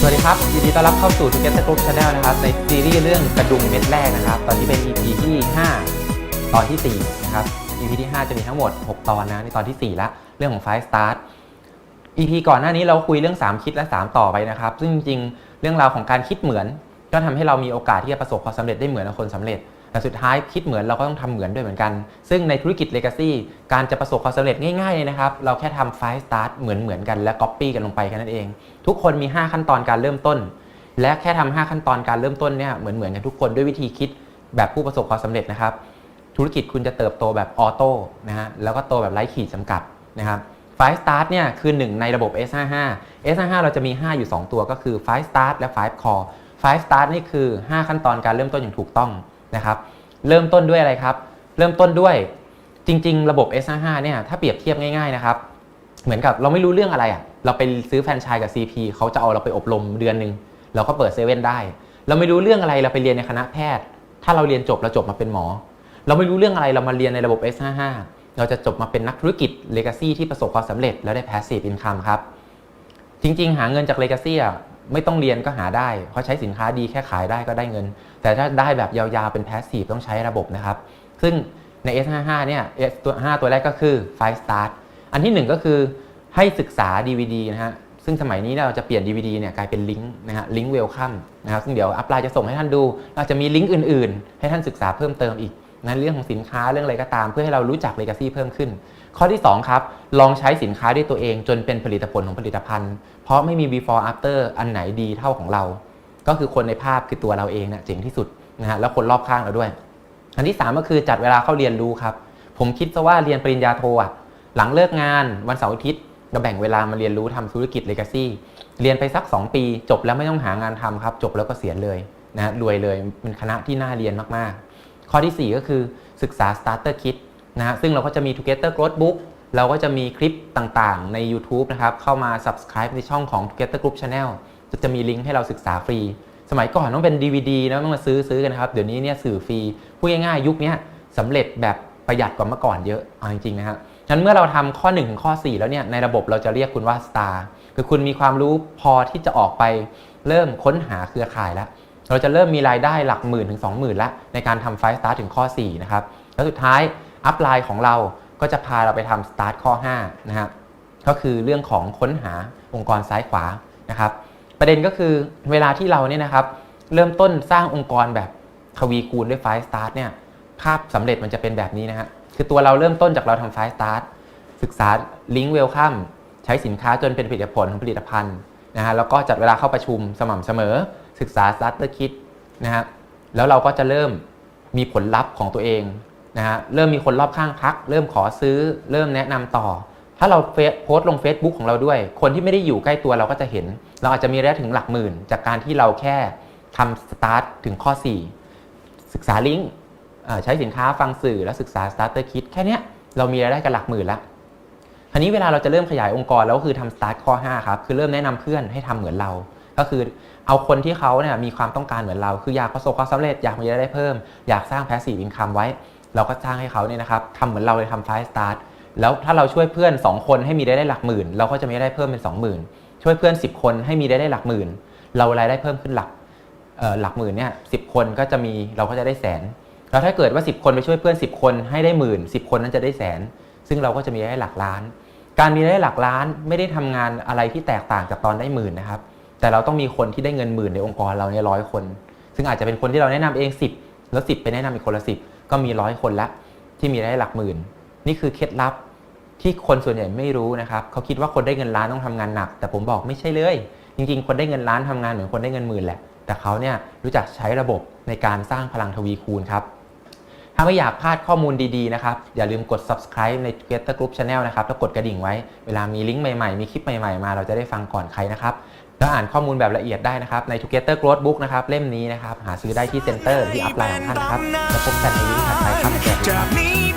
สวัสดีครับยินดีต้อนรับเข้าสู่ Together Group Channel นะครับ ในซีรีส์เรื่องกระดุมเม็ดแรกนะครับ ตอนนี้เป็น EP ที่ 5 ตอนที่ 4 นะครับ EP ที่ 5 จะมีทั้งหมด 6 ตอนนะในตอนที่4แล้วเรื่องของ Five Start EP ก่อนหน้านี้เราคุยเรื่อง 3 คิดและ 3 ต่อไปนะครับ ซึ่งจริงๆเรื่องราวของการคิดเหมือน ก็ทำให้เรามีโอกาสที่จะประสบความสำเร็จได้เหมือนคนสำเร็จ แต่สุดท้ายคิดเหมือนเราก็ต้องทำเหมือนด้วยเหมือนกัน ซึ่งในธุรกิจ Legacy การจะประสบความสำเร็จง่ายๆเลยนะครับ เราแค่ทำ Five Start เหมือนๆกันและ Copy กันลงไปแค่นั้นเอง ทุกคนมี 5 ขั้นตอนการเริ่มต้น และแค่ทำ5ขั้นตอนการเริ่มต้นเนี่ยเหมือนเหมือนกันทุกคนด้วยวิธีคิดแบบผู้ประสบความสำเร็จนะครับ ธุรกิจคุณจะเติบโตแบบออโต้นะฮะแล้วก็โตแบบไร้ขีดจำกัดนะครับ5 Start เนี่ยคือหนึ่งในระบบ S55 S55 เราจะมี 5 อยู่ 2 ตัวก็คือ5 Start และ5 Core 5 Start นี่คือ 5 ขั้นตอนการเริ่มต้นอย่างถูกต้อง นะครับ เริ่มต้นด้วยอะไรครับ เริ่มต้นด้วยจริง ๆ ระบบ S55 เนี่ยถ้าเปรียบเทียบง่ายๆนะครับ เหมือนกับเราไม่รู้เรื่องอะไรอะเราไปซื้อแฟรนไชส์กับ CP เขาจะเอาเราไปอบรมเดือนหนึ่งเราก็เปิดเซเว่นได้ เราไม่รู้เรื่องอะไรเราไปเรียนในคณะแพทย์ ถ้าเราเรียนจบเราจบมาเป็นหมอ เราไม่รู้เรื่องอะไรเรามาเรียนในระบบ S55 เราจะจบมาเป็นนักธุรกิจ Legacy ที่ประสบความสำเร็จแล้วได้ Passive Income ครับจริง ๆ หาเงินจาก Legacy อะ ไม่ต้องเรียนก็หาได้เพราะใช้สินค้าดีแค่ขายได้ก็ได้เงิน แต่ถ้าได้แบบยาวๆเป็น Passive ต้องใช้ระบบนะครับ ซึ่งใน S55 เนี่ย S ตัว5ตัวแรกก็คือ5 Start อันที่ 1 ก็คือให้ศึกษา DVD นะฮะซึ่งสมัยนี้เนี่ยเราจะเปลี่ยน DVD เนี่ยกลายเป็นลิงก์นะฮะลิงก์เวลคัมนะครับซึ่งเดี๋ยวอัปไลน์จะส่งให้ท่านดูเราจะมีลิงก์อื่นๆ ให้ท่านศึกษาเพิ่มเติมอีกนะเรื่องของสินค้าเรื่องอะไรก็ตาม เพื่อให้เรารู้จัก Legacy เพิ่มขึ้น ข้อที่ 2 ครับ ลองใช้สินค้าด้วยตัวเองจนเป็นผลิตผลของผลิตภัณฑ์ เพราะไม่มี before after อันไหนดีเท่าของเรา ก็คือคนในภาพคือตัวเราเองเนี่ยเจ๋งที่สุดนะฮะแล้วคนรอบข้างเราด้วย อันที่ 3 ก็คือจัดเวลาเข้าเรียนรู้ครับ ผมคิดซะว่าเรียนปริญญาโทอะหลังเลิกงานวันเสาร์อาทิตย์ก็แบ่งเวลามาเรียนรู้ทำธุรกิจ Legacy เรียนไปสัก 2 ปี จบแล้วไม่ต้องหางานทำครับ จบแล้วก็เสียเลยนะรวยเลยเป็นคณะที่น่าเรียนมากๆ ข้อทีสี่ 4 ก็คือศึกษา Starter Kit นะฮะซึ่งเราก็จะมี Together Growth Book เราก็จะมีคลิปต่างๆ ใน YouTube นะครับ เข้ามา Subscribe ในช่องของ Together Group Channel ก็จะมีลิงก์ให้เราศึกษาฟรี สมัยก่อนต้องเป็น DVD นะต้องมาซื้อซื้อกันนะครับ เดี๋ยวนี้เนี่ยสื่อฟรี พูดง่ายๆ ยุคนี้สำเร็จแบบประหยัดกว่าเมื่อก่อนเยอะเอาจริงๆนะฮะงั้นเมื่อเราทำข้อ1ถึงข้อ 4 แล้วเนี่ยในระบบเราจะเรียกคุณว่า Star คือคุณมีความรู้พอที่จะออกไปเริ่มค้นหาเครือข่ายแล้ว เราจะเริ่มมีรายได้หลักหมื่นถึง 20,000แล้วในการทำไฟสตาร์ถึงข้อ 4 นะครับ แล้วสุดท้ายอัพไลน์ของเรา ก็จะพาเราไปทำสตาร์ทข้อ5นะครับก็คือเรื่องของค้นหาองค์กรซ้ายขวานะครับ ประเด็นก็คือเวลาที่เราเนี่ยนะครับ เริ่มต้นสร้างองค์กรแบบทวีคูณด้วยไฟสตาร์ทเนี่ยภาพสำเร็จมันจะเป็นแบบนี้นะฮะคือตัวเราเริ่มต้นจากเราทำไฟสตาร์ทศึกษาลิงก์เวลคัมใช้สินค้าจนเป็นผลิตผลของผลิตภัณฑ์นะฮะแล้วก็จัดเวลาเข้าประชุมสม่ำเสมอ ศึกษา Starter Kit นะฮะแล้วเราก็จะเริ่มมีผลลัพธ์ของตัวเอง นะฮะเริ่มมีคนรอบข้างทัก เริ่มขอซื้อ เริ่มแนะนำต่อ ถ้าเราโพสต์ลง Facebook ของเราด้วย คนที่ไม่ได้อยู่ใกล้ตัวเราก็จะเห็น เราอาจจะมีระยะถึงหลักหมื่น จากการที่เราแค่ทำสตาร์ทถึงข้อ 4 ศึกษาลิงก์ใช้สินค้าฟังสื่อแล้วศึกษา Starter Kit แค่นี้เรามีรายได้กันหลักหมื่นแล้วคราวนี้เวลาเราจะเริ่มขยายองค์กรแล้วก็คือทำ start ข้อ5ครับคือเริ่มแนะนำเพื่อนให้ทำเหมือนเรา ก็คือเอาคนที่เขาเนี่ยมีความต้องการเหมือนเรา คืออยากประสบความสำเร็จอยากมีรายได้เพิ่ม อยากสร้าง passive income ไว้ เราก็จ้างให้เขาเนี่ยนะครับทำเหมือนเราเลยทำ five start แล้วถ้าเราช่วยเพื่อน 2 คนให้มีรายได้หลักหมื่น เราก็จะมีรายได้เพิ่มเป็น 20,000 ช่วยเพื่อน 10 คนให้มีรายได้หลักหมื่น เรารายได้เพิ่มขึ้นหลักหลักหมื่นเนี่ยสิคนก็จะมีเราก็จะได้แสนแล้วถ้าเกิดว่า 10 คนไปช่วยเพื่อน 10 คนให้ได้หมื่น10 คนนั้นจะได้แสน ซึ่งเราก็จะมีรายได้หลักล้าน การมีรายได้หลักล้านไม่ได้ทำงานอะไรที่แตกต่างจากตอนได้หมื่นนะครับแต่เราต้องมีคนที่ได้เงินหมื่นในองค์กรเราเนี่ยร้อยคน ซึ่งอาจจะเป็นคนที่เราแนะนำเอง 10 แล้ว 10 ไปแนะนำอีกคนละ 10 ก็มีร้อยคนละที่มีรายได้หลักหมื่น นี่คือเคล็ดลับที่คนส่วนใหญ่ไม่รู้นะครับเขาคิดว่าคนได้เงินล้านต้องทำงานหนัก แต่ผมบอกไม่ใช่เลย จริง ๆ คนได้เงินล้านทำงานเหมือนคนได้เงินหมื่นแหละ แต่เขาเนี่ยรู้จักใช้ระบบในการสร้างพลังทวีคูณครับถ้าไม่อยากพลาดข้อมูลดีๆนะครับ อย่าลืมกด subscribe ใน Twitter Group Channel นะครับแล้วกดกระดิ่งไว้ เวลามีลิงก์ใหม่ๆ มีคลิปใหม่ๆ มาเราจะได้ฟังก่อนใครนะครับ แล้วอ่านข้อมูลแบบละเอียดได้นะครับ ใน Together Growth Book นะครับ เล่มนี้นะครับ หาซื้อได้ที่เซ็นเตอร์ที่อัพไลน์ของท่านนะครับ แล้วพบกันในวิดีโอถัดไปครับสวัสดีครับ